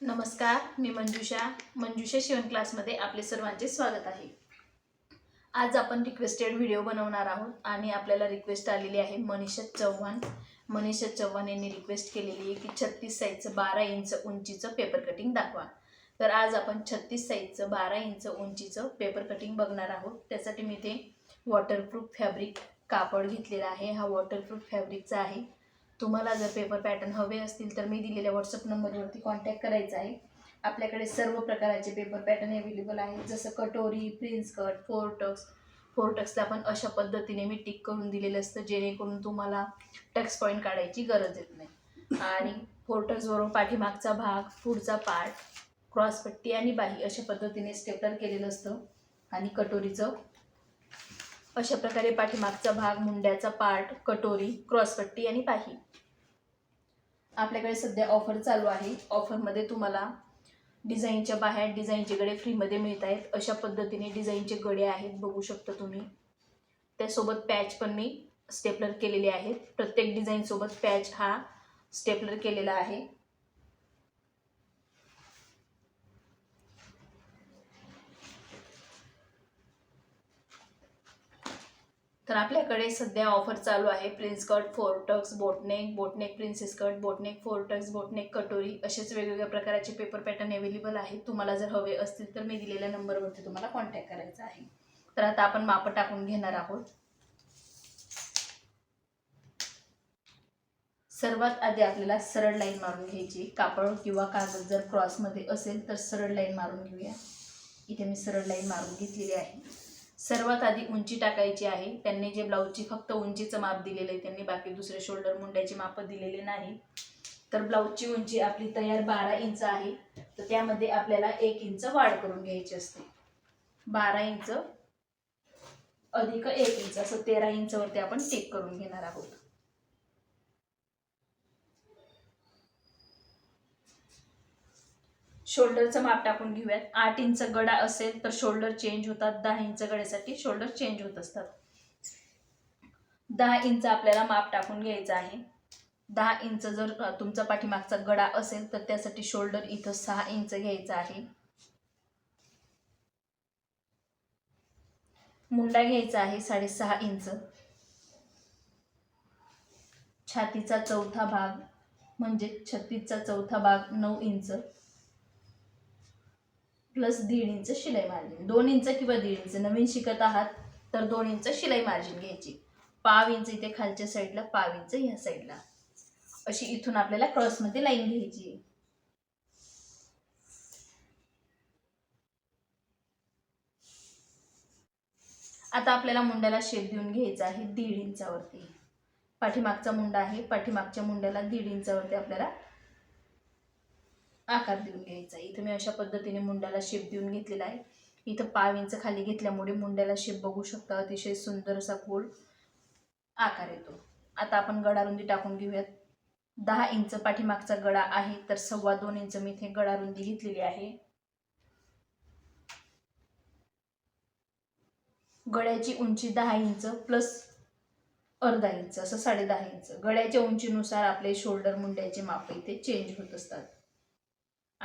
नमस्कार मी मंजुषा. मंजुषा शिवण क्लासमध्ये आपले सर्वांचे स्वागत आहे. आज आपण रिक्वेस्टेड व्हिडिओ बनवणार आहोत आणि आपल्याला रिक्वेस्ट आलेली आहे मनीषा चव्हाण. मनीषा चव्हाण यांनी रिक्वेस्ट केलेली आहे की छत्तीस साईजचं बारा इंच उंचीचं पेपर कटिंग दाखवा. तर आज आपण छत्तीस साईजचं बारा इंच उंचीचं पेपर कटिंग बघणार आहोत. त्यासाठी मी ते वॉटरप्रूफ फॅब्रिक कापड घेतलेला आहे. हा वॉटरप्रूफ फॅब्रिकचा आहे. तुम्हाला जर पेपर पॅटर्न हवे असतील तर मी दिलेल्या व्हॉट्सअप नंबरवरती कॉन्टॅक्ट करायचा आहे. आपल्याकडे सर्व प्रकारचे पेपर पॅटर्न अवेलेबल आहेत. जसं कटोरी प्रिन्स कट फोरटक्स फोरटक्सला पण अशा पद्धतीने मी टिक करून दिलेलं असतं जेणेकरून तुम्हाला टक्स पॉईंट काढायची गरज येत नाही. आणि फोरटक्सवरून पाठीमागचा भाग पुढचा पार्ट क्रॉसपट्टी आणि बाही अशा पद्धतीने स्टेपलर केलेलं असतं. आणि कटोरीचं अशा प्रकारे पाठीमागचा भाग मुंड्याचा पार्ट कटोरी क्रॉसपट्टी आणि पाही आपल्याकडे सध्या ऑफर चालू आहे. ऑफरमध्ये तुम्हाला डिझाईनच्या बाहेर डिझाईनचे गडे फ्रीमध्ये मिळत आहेत. अशा पद्धतीने डिझाईनचे गडे आहेत बघू शकता तुम्ही. त्यासोबत पॅच पण मी स्टेपलर केलेले आहेत. प्रत्येक डिझाईनसोबत पॅच हा स्टेपलर केलेला आहे. तर आपल्याकडे सध्या ऑफर चालू आहे. Prince cut four tucks boatneck boatneck princess cut boatneck four tucks boatneck कटोरी असेच वेगवेगळ्या प्रकारचे पेपर पॅटर्न अवेलेबल आहेत. तुम्हाला जर हवे असतील तर मी दिलेल्या नंबरवरती तुम्हाला कॉन्टॅक्ट करायचा आहे. तर आता आपण मापं टाकून घेणार आहोत. सर्वात आधी आपल्याला सरळ लाईन मारून घ्यायची कापड किंवा कागद जर क्रॉसमध्ये असेल तर सरळ लाईन मारून घेऊया. इथे मी सरळ लाईन मारून घेतलेली आहे. सर्वात आधी उंची टाकायची आहे. त्यांनी जे ब्लाऊजची फक्त उंचीचं माप दिलेलं आहे त्यांनी बाकी दुसरे शोल्डर मुंड्याची मापं दिलेले नाही. तर ब्लाऊजची उंची आपली तयार बारा इंच आहे. तर त्यामध्ये आपल्याला एक इंच वाढ करून घ्यायची असते. बारा इंच अधिक एक इंच असं तेरा इंचवरती आपण टिक करून घेणार आहोत. शोल्डरचं माप टाकून घेऊयात. आठ इंच गडा असेल तर शोल्डर चेंज होतात. दहा इंच गड्यासाठी शोल्डर चेंज होत असतात. दहा इंच आपल्याला माप टाकून घ्यायचं आहे. दहा इंच जर तुमचा पाठीमागचा गडा असेल तर त्यासाठी शोल्डर इथं सहा इंच घ्यायचा आहे. मुंडा घ्यायचा आहे साडेसहा इंच. छातीचा चौथा भाग म्हणजे छत्तीसचा चौथा भाग नऊ इंच. प्लस दीड इंच शिलाई मार्जिन. दोन इंच किंवा दीड इंच. नवीन शिकत आहात तर दोन इंच शिलाई मार्जिन घ्यायची. पाव इंच इथे खालच्या साईडला पाव इंच ह्या साईडला. अशी इथून आपल्याला क्रॉसमध्ये लाईन घ्यायची आता आपल्याला मुंड्याला शेप देऊन घ्यायचा आहे दीड इंचावरती. पाठीमागचा मुंडा आहे. पाठीमागच्या मुंड्याला दीड इंचावरती आपल्याला आकार देऊन घ्यायचा. इथं मी अशा पद्धतीने मुंड्याला शेप देऊन घेतलेला आहे. इथं पाव इंच खाली घेतल्यामुळे मुंड्याला शेप बघू शकता. अतिशय सुंदर असा गोल आकार येतो. आता आपण गडारुंदी टाकून घेऊयात. दहा इंच पाठीमागचा गडा आहे तर सव्वा दोन इंच मी इथे गडारुंदी घेतलेली आहे. गळ्याची उंची दहा इंच प्लस अर्धा इंच असं साडे दहा इंच. गळ्याच्या उंचीनुसार आपले शोल्डर मुंड्याचे माप इथे चेंज होत असतात.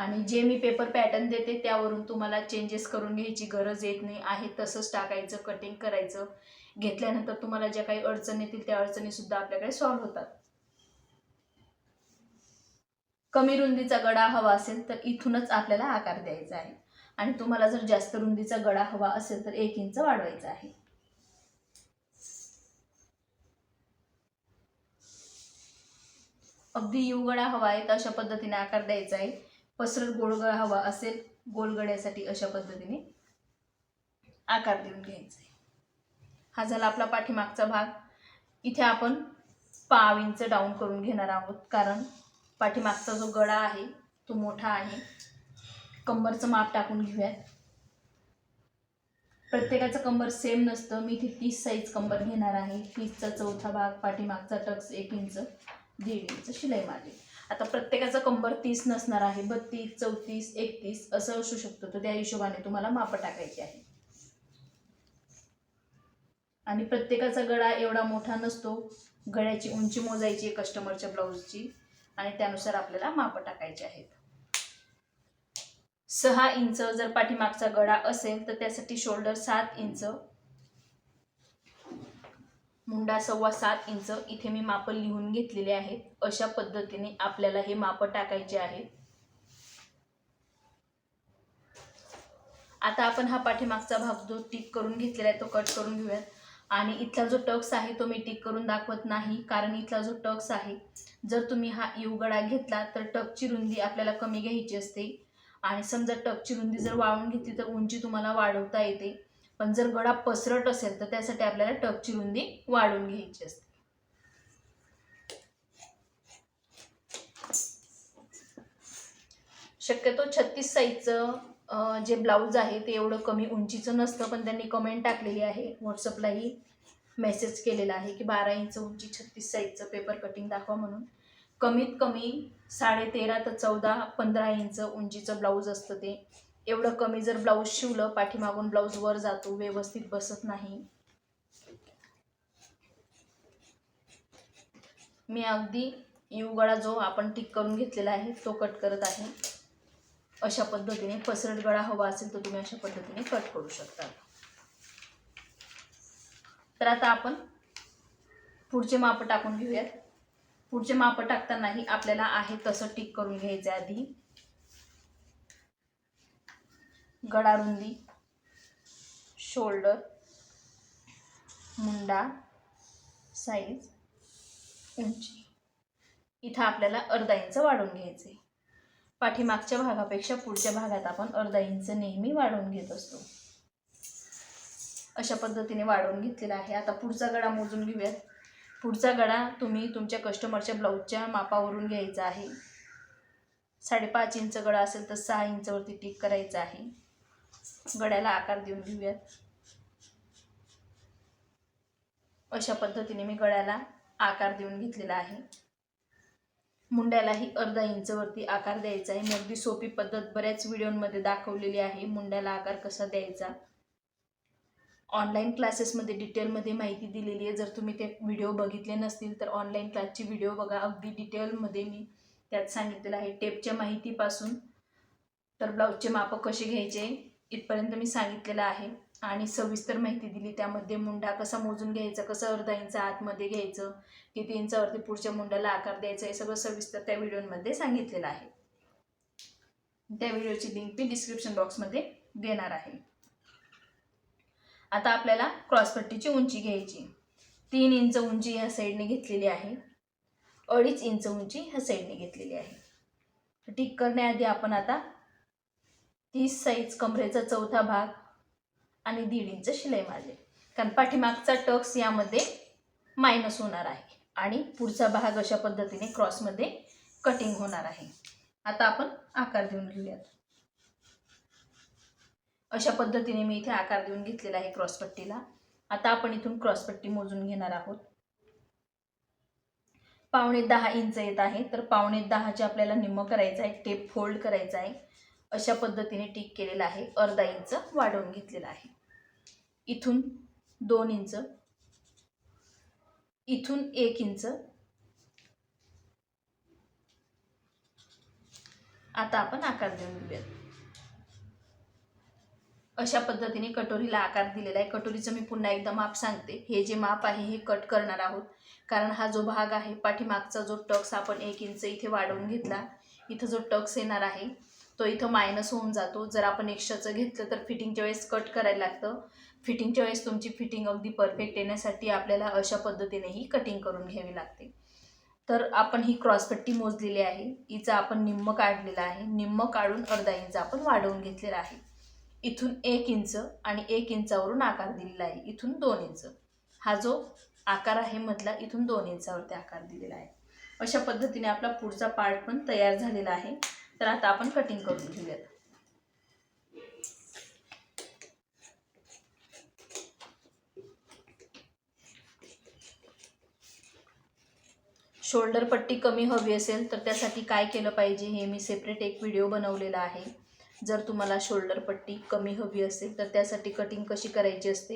आणि जे मी पेपर पॅटर्न देते त्यावरून तुम्हाला चेंजेस करून घ्यायची गरज येत नाही. आहे तसंच टाकायचं कटिंग करायचं. घेतल्यानंतर तुम्हाला ज्या काही अडचणी येतील त्या अडचणीसुद्धा आपल्याकडे सॉल्व्ह होतात. कमी रुंदीचा गडा हवा असेल तर इथूनच आपल्याला आकार द्यायचा आहे. आणि तुम्हाला जर जास्त रुंदीचा गडा हवा असेल तर एक इंच वाढवायचा आहे. अगदी युगडा हवा आहे तर अशा पद्धतीने आकार द्यायचा आहे. पसरट गोलगळा हवा असेल गोलगड्यासाठी अशा पद्धतीने आकार देऊन घ्यायचा. आहे हा झाला आपला पाठीमागचा भाग. इथे आपण पाव इंच डाऊन करून घेणार आहोत कारण पाठीमागचा जो गळा आहे तो मोठा आहे. कंबरचं माप टाकून घेऊयात. प्रत्येकाचं कंबर सेम नसतं. मी इथे तीस साईज कंबर घेणार आहे. तीसचा चौथा भाग पाठीमागचा टक्स एक इंच दीड इंच शिलाई मारली. आता प्रत्येकाचा कंबर तीस नसणार आहे बत्तीस चौतीस एकतीस असं असू शकतं. तर त्या हिशोबाने तुम्हाला मापं टाकायची आहे. आणि प्रत्येकाचा गळा एवढा मोठा नसतो. गळ्याची उंची मोजायची आहे कस्टमरच्या ब्लाऊजची आणि त्यानुसार आपल्याला मापं टाकायचे आहेत. सहा इंच जर पाठीमागचा गळा असेल तर त्यासाठी शोल्डर सात इंच मुंडा सव्वा सात इंच इथे मी मापं लिहून घेतलेले आहेत अशा पद्धतीने आपल्याला हे मापं टाकायचे आहेत आता आपण हा पाठीमागचा भाग जो टिक करून घेतलेला आहे तो कट करून घेऊयात. आणि इथला जो टक्स आहे तो मी टिक करून दाखवत नाही कारण इथला जो टक्स आहे जर तुम्ही हा इवगडा घेतला तर टकची रुंदी आपल्याला कमी घ्यायची असते. आणि समजा टकची रुंदी जर वाळून घेतली तर उंची तुम्हाला वाढवता येते. पण जर गळा पसरट असेल तर त्यासाठी आपल्याला टकची रुंदी वाढून घ्यायची असते. शक्यतो छत्तीस साईजचं जे ब्लाऊज आहे ते एवढं कमी उंचीचं नसतं पण त्यांनी कमेंट टाकलेली आहे. व्हॉट्सअपलाही मेसेज केलेला आहे की बारा इंच उंची छत्तीस साईजचं पेपर कटिंग दाखवा म्हणून. कमीत कमी साडे तेरा ते चौदा पंधरा इंच उंचीचं ब्लाऊज असतं ते. एवढं कमी जर ब्लाऊज शिवलं पाठीमागून ब्लाऊज वर जातो व्यवस्थित बसत नाही. मी अगदी युगळा जो आपण टिक करून घेतलेला आहे तो कट करत आहे. अशा पद्धतीने पसरट गळा हवा असेल तर तुम्ही अशा पद्धतीने कट करू शकता. तर आता आपण पुढचे माप टाकून घेऊयात. पुढचे माप टाकतानाही आपल्याला आहे तसं टिक करून घ्यायचं आधी. गडारुंदी शोल्डर मुंडा साईज उंची. इथं आपल्याला अर्धा इंच वाढवून घ्यायचं आहे पाठीमागच्या भागापेक्षा पुढच्या भागात आपण अर्धा इंच नेहमी वाढवून घेत असतो. अशा पद्धतीने वाढवून घेतलेला आहे. आता पुढचा गळा मोजून घेऊयात. पुढचा गळा तुम्ही तुमच्या कस्टमरच्या ब्लाऊजच्या मापावरून घ्यायचा आहे. साडेपाच इंच गळा असेल तर सहा इंचवरती टिक करायचं आहे. गळ्याला आकार देऊन घेऊयात. अशा पद्धतीने मी गळ्याला आकार देऊन घेतलेला आहे. मुंड्यालाही अर्धा इंचवरती आकार द्यायचा आहे. मी अगदी सोपी पद्धत बऱ्याच व्हिडिओमध्ये दाखवलेली आहे. मुंड्याला आकार कसा द्यायचा? ऑनलाईन क्लासेसमध्ये डिटेलमध्ये माहिती दिलेली आहे. जर तुम्ही ते व्हिडिओ बघितले नसतील तर ऑनलाईन क्लासची व्हिडिओ बघा. अगदी डिटेलमध्ये मी त्यात सांगितलेलं आहे. टेपच्या माहितीपासून तर ब्लाऊजचे मापं कसे घ्यायचे? इथपर्यंत मी सांगितलेलं आहे. आणि सविस्तर माहिती दिली. त्यामध्ये मुंडा कसा मोजून घ्यायचा कसं अर्धा इंच आतमध्ये घ्यायचं किती इंचावरती पुढच्या मुंड्याला आकार द्यायचा हे सगळं सविस्तर त्या व्हिडिओमध्ये सांगितलेलं आहे. त्या व्हिडिओची लिंक मी डिस्क्रिप्शन बॉक्समध्ये देणार आहे. आता आपल्याला क्रॉसपट्टीची उंची घ्यायची. तीन इंच उंची ह्या साईडने घेतलेली आहे. अडीच इंच उंची ह्या साईडने घेतलेली आहे. टिक करण्याआधी आपण आता तीस साईज कमरेचा चौथा भाग आणि दीड इंच शिलाई मारली कारण पाठीमागचा टक्स यामध्ये मायनस होणार आहे. आणि पुढचा भाग अशा पद्धतीने क्रॉसमध्ये कटिंग होणार आहे. आता आपण आकार देऊन घेऊयात. अशा पद्धतीने मी इथे आकार देऊन घेतलेला आहे क्रॉसपट्टीला आता आपण इथून क्रॉसपट्टी मोजून घेणार आहोत. पावणे दहा इंच येत आहे. तर पावणे दहाचे आपल्याला निम्म करायचं आहे. टेप फोल्ड करायचा आहे. अशा पद्धतीने टिक केलेलं आहे. अर्धा इंच वाढवून घेतलेला आहे. इथून दोन इंच इथून एक इंच. आता आपण आकार देऊन घेऊयात. अशा पद्धतीने कटोरीला आकार दिलेला आहे. कटोरीचं मी पुन्हा एकदा माप सांगते. हे जे माप आहे हे कट करणार आहोत. कारण हा जो भाग आहे पाठीमागचा जो टक्स आपण एक इंच इथे वाढवून घेतला इथं जो टक्स येणार आहे तो इथं मायनस होऊन जातो. जर आपण एक्स्ट्राचं घेतलं तर फिटिंगच्या वेळेस कट करायला लागतं. फिटिंगच्या वेळेस तुमची फिटिंग अगदी परफेक्ट येण्यासाठी आपल्याला अशा पद्धतीनेही कटिंग करून घ्यावी लागते. तर आपण ही क्रॉसपट्टी मोजलेली आहे. हिचा आपण निम्म काढलेला आहे. निम्म काढून अर्धा इंच आपण वाढवून घेतलेला आहे. इथून एक इंच आणि एक इंचावरून आकार दिलेला आहे. इथून दोन इंच. हा जो आकार आहे मधला इथून दोन इंचावरती आकार दिलेला आहे. अशा पद्धतीने आपला पुढचा पार्ट पण तयार झालेला आहे. तर आता आपण कटिंग करून घेऊयात. शोल्डर पट्टी कमी हवी असेल तर त्यासाठी काय केलं पाहिजे हे मी सेपरेट एक व्हिडिओ बनवलेला आहे. जर तुम्हाला शोल्डर पट्टी कमी हवी असेल तर त्यासाठी कटिंग कशी करायची असते?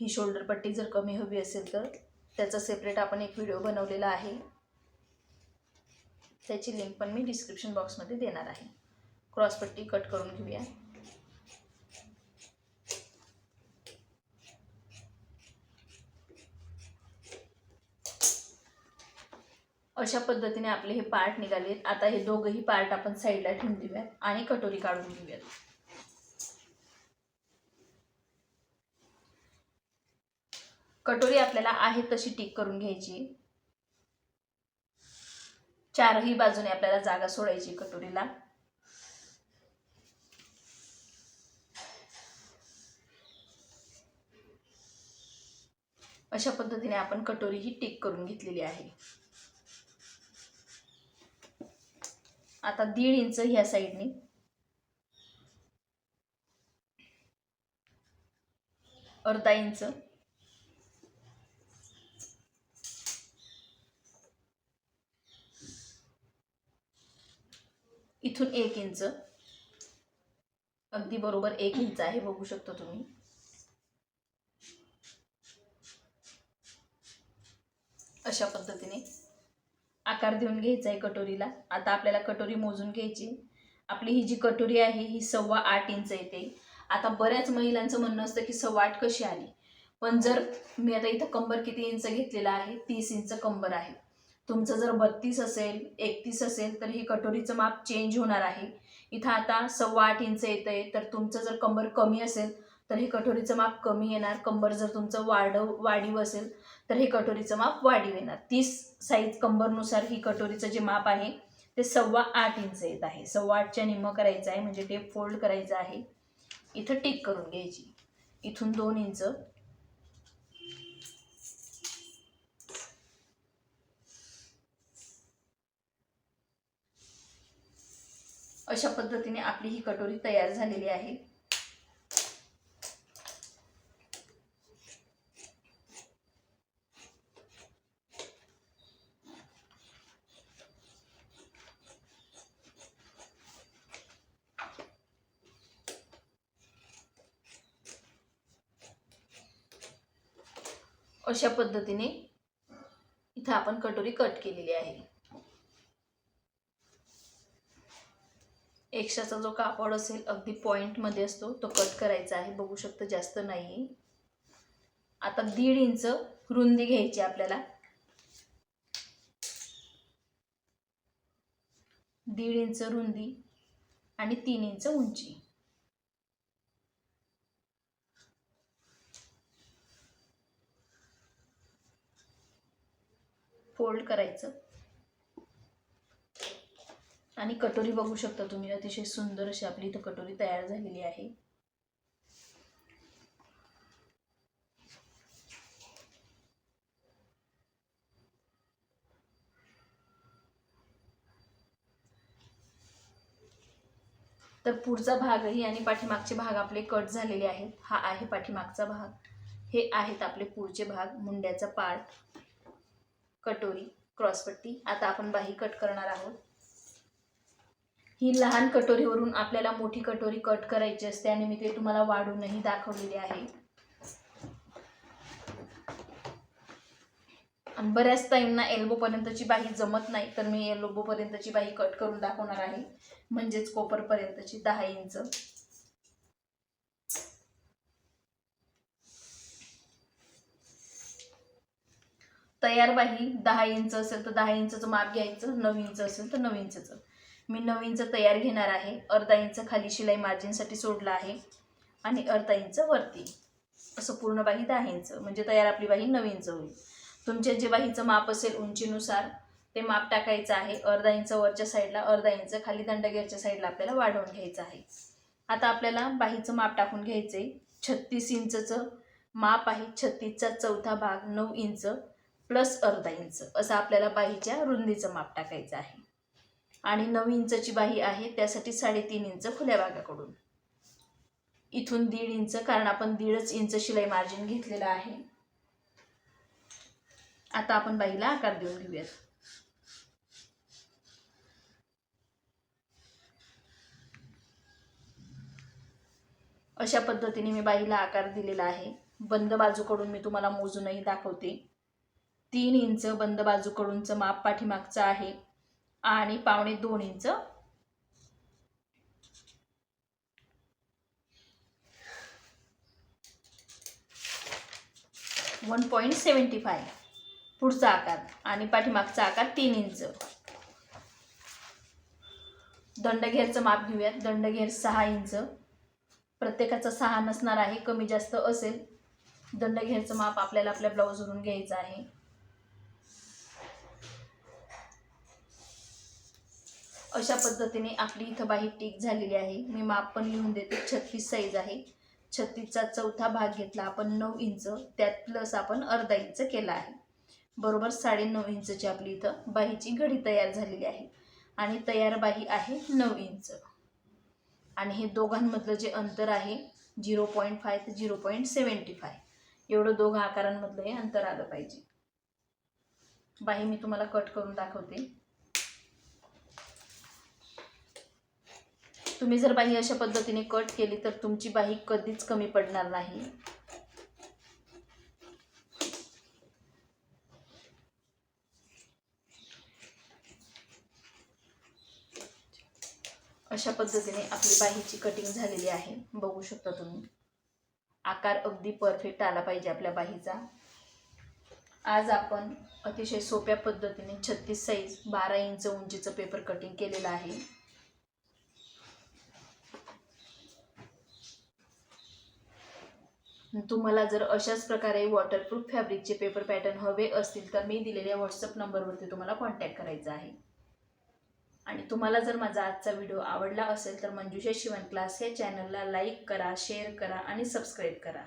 ही शोल्डर पट्टी जर कमी हवी असेल तर त्याचा सेपरेट आपण एक व्हिडिओ बनवलेला आहे. त्याची लिंक पण मी डिस्क्रिप्शन बॉक्समध्ये देणार आहे. क्रॉसपट्टी कट करून घेऊया. अशा पद्धतीने आपले हे पार्ट निघालेत. आता हे दोघंही पार्ट आपण साईडला ठेवून देऊयात आणि कटोरी काढून घेऊयात. कटोरी आपल्याला आहे तशी टिक करून घ्यायची. चारही बाजूने आपल्याला जागा सोडायची कटोरीला. अशा पद्धतीने आपण कटोरी ही टिक करून घेतलेली आहे. आता दीड इंच ह्या साईडने. अर्धा इंच. इथून एक इंच. अगदी बरोबर एक इंच आहे बघू शकता तुम्ही. अशा पद्धतीने आकार देऊन घ्यायचा आहे कटोरीला. आता आपल्याला कटोरी मोजून घ्यायची. आपली ही जी कटोरी आहे ही सव्वा आठ इंच येते आता बऱ्याच महिलांचं म्हणणं असतं की सव्वा आठ कशी आली? पण जर मी आता इथं कंबर किती इंच घेतलेला आहे? तीस इंच कंबर आहे. तुमचं जर बत्तीस असेल एकतीस असेल तर हे कटोरीचं माप चेंज होणार आहे. इथं आता सव्वा आठ इंच येतं आहे तर तुमचं जर कंबर कमी असेल तर हे कटोरीचं माप कमी येणार. कंबर जर तुमचं वाढ वाढीव असेल तर हे कटोरीचं माप वाढीव येणार. तीस साईज कंबरनुसार ही कटोरीचं जे माप आहे ते सव्वा आठ इंच येत आहे. सव्वा आठच्या निम्म करायचं आहे म्हणजे टेप फोल्ड करायचं आहे. इथं टिक करून घ्यायची. इथून दोन इंच अशा पद्धतीने आपली ही कटोरी तयार झालेली आहे. अशा पद्धतीने इथं आपण कटोरी कट केलेली आहे. एक्स्ट्राचा जो कापड असेल अगदी पॉईंटमध्ये असतो तो कट करायचा आहे. बघू शकतो जास्त नाही आता दीड इंच रुंदी घ्यायची आपल्याला. दीड इंच रुंदी आणि तीन इंच उंची. फोल्ड करायचं. आणि कटोरी बघू शकता तुम्ही. अतिशय सुंदर अशी आपली इथं कटोरी तयार झालेली आहे. तर पुढचा भागही आणि पाठीमागचे भाग आपले कट झालेले आहेत. हा आहे पाठीमागचा भाग. हे आहेत आपले पुढचे भाग मुंड्याचा पार्ट कटोरी क्रॉसपट्टी आता आपण बाही कट करणार आहोत. ही लहान कटोरीवरून आपल्याला मोठी कटोरी कट करायची असते आणि मी ते तुम्हाला वाढूनही दाखवलेले आहे. आणि बऱ्याच टाईमना एल्बोपर्यंतची बाही जमत नाही तर मी एल्बोपर्यंतची बाही कट करून दाखवणार आहे. म्हणजेच कोपरपर्यंतची दहा इंच. तयार बाही दहा इंच असेल तर दहा इंचचं माप घ्यायचं नऊ इंच असेल तर नऊ इंचचं. मी नऊ इंच तयार घेणार आहे. अर्धा इंच खाली शिलाई मार्जिनसाठी सोडलं आहे आणि अर्धा इंच वरती. असं पूर्ण बाही दहा इंच म्हणजे तयार आपली बाही नऊ इंच होईल. तुमच्या जे बाहीचं माप असेल उंचीनुसार ते माप टाकायचं आहे. अर्धा इंच वरच्या साईडला अर्धा इंच खाली दंडगेरच्या साईडला आपल्याला वाढवून घ्यायचं आहे. आता आपल्याला बाहीचं माप टाकून घ्यायचं आहे छत्तीस इंचचं माप आहे. छत्तीसचा चौथा भाग नऊ इंच प्लस अर्धा इंच असं आपल्याला बाहीच्या रुंदीचं माप टाकायचं आहे. आणि नऊ इंचची बाही आहे त्यासाठी साडेतीन इंच खुल्या भागाकडून. इथून दीड इंच कारण आपण दीडच इंच शिलाई मार्जिन घेतलेलं आहे. आता आपण बाईला आकार देऊन घेऊयात. अशा पद्धतीने मी बाईला आकार दिलेला आहे. बंद बाजूकडून मी तुम्हाला मोजूनही दाखवते. तीन इंच बंद बाजूकडूनचं माप पाठीमागचं आहे. आणि पावणे दोन inch. One point seventy five पुढचा आकार आणि पाठीमागचा आकार तीन इंच. दंडघेरचं माप घेऊयात. दंडघेर सहा इंच. प्रत्येकाचा सहा नसणार आहे कमी जास्त असेल. दंडघेरचं माप आपल्याला आपल्या ब्लाऊजवरून घ्यायचं आहे. अशा पद्धतीने आपली इथं बाही टीक झालेली आहे. मी माप पण लिहून देते. छत्तीस साईज आहे. छत्तीसचा चौथा भाग घेतला आपण नऊ इंच. त्यात प्लस आपण अर्धा इंच केला आहे. बरोबर साडेनऊ इंचची आपली इथं बाहीची घडी तयार झालेली आहे. आणि तयार बाही आहे नऊ इंच. आणि हे दोघांमधलं जे अंतर आहे झिरो पॉईंट फाय ते झिरो पॉईंट सेवन्टी फाय एवढं दोघं आकारांमधलं हे अंतर आलं पाहिजे. बाही मी तुम्हाला कट करून दाखवते. तुम्ही जर बाही अशा पद्धतीने कट केली तर तुमची बाही कधीच कमी पडणार नाही. अशा पद्धतीने आपली बाहीची कटिंग झालेली आहे. बघू शकता तुम्ही. आकार अगदी परफेक्ट आला पाहिजे आपल्या बाहीचा आज आपण अतिशय सोप्या पद्धतीने छत्तीस साईज बारा इंच उंचीचं पेपर कटिंग केलेलं आहे. तुम्हाला जर अशाच प्रकारे वॉटरप्रूफ फॅब्रिकचे पेपर पॅटर्न हवे असतील तर मी दिलेल्या व्हॉट्सअप नंबरवरती तुम्हाला कॉन्टॅक्ट करायचा आहे. आणि तुम्हाला जर माझा आजचा व्हिडिओ आवडला असेल तर मंजुषा शिवण क्लास हे चॅनलला लाईक करा शेअर करा आणि सबस्क्राईब करा.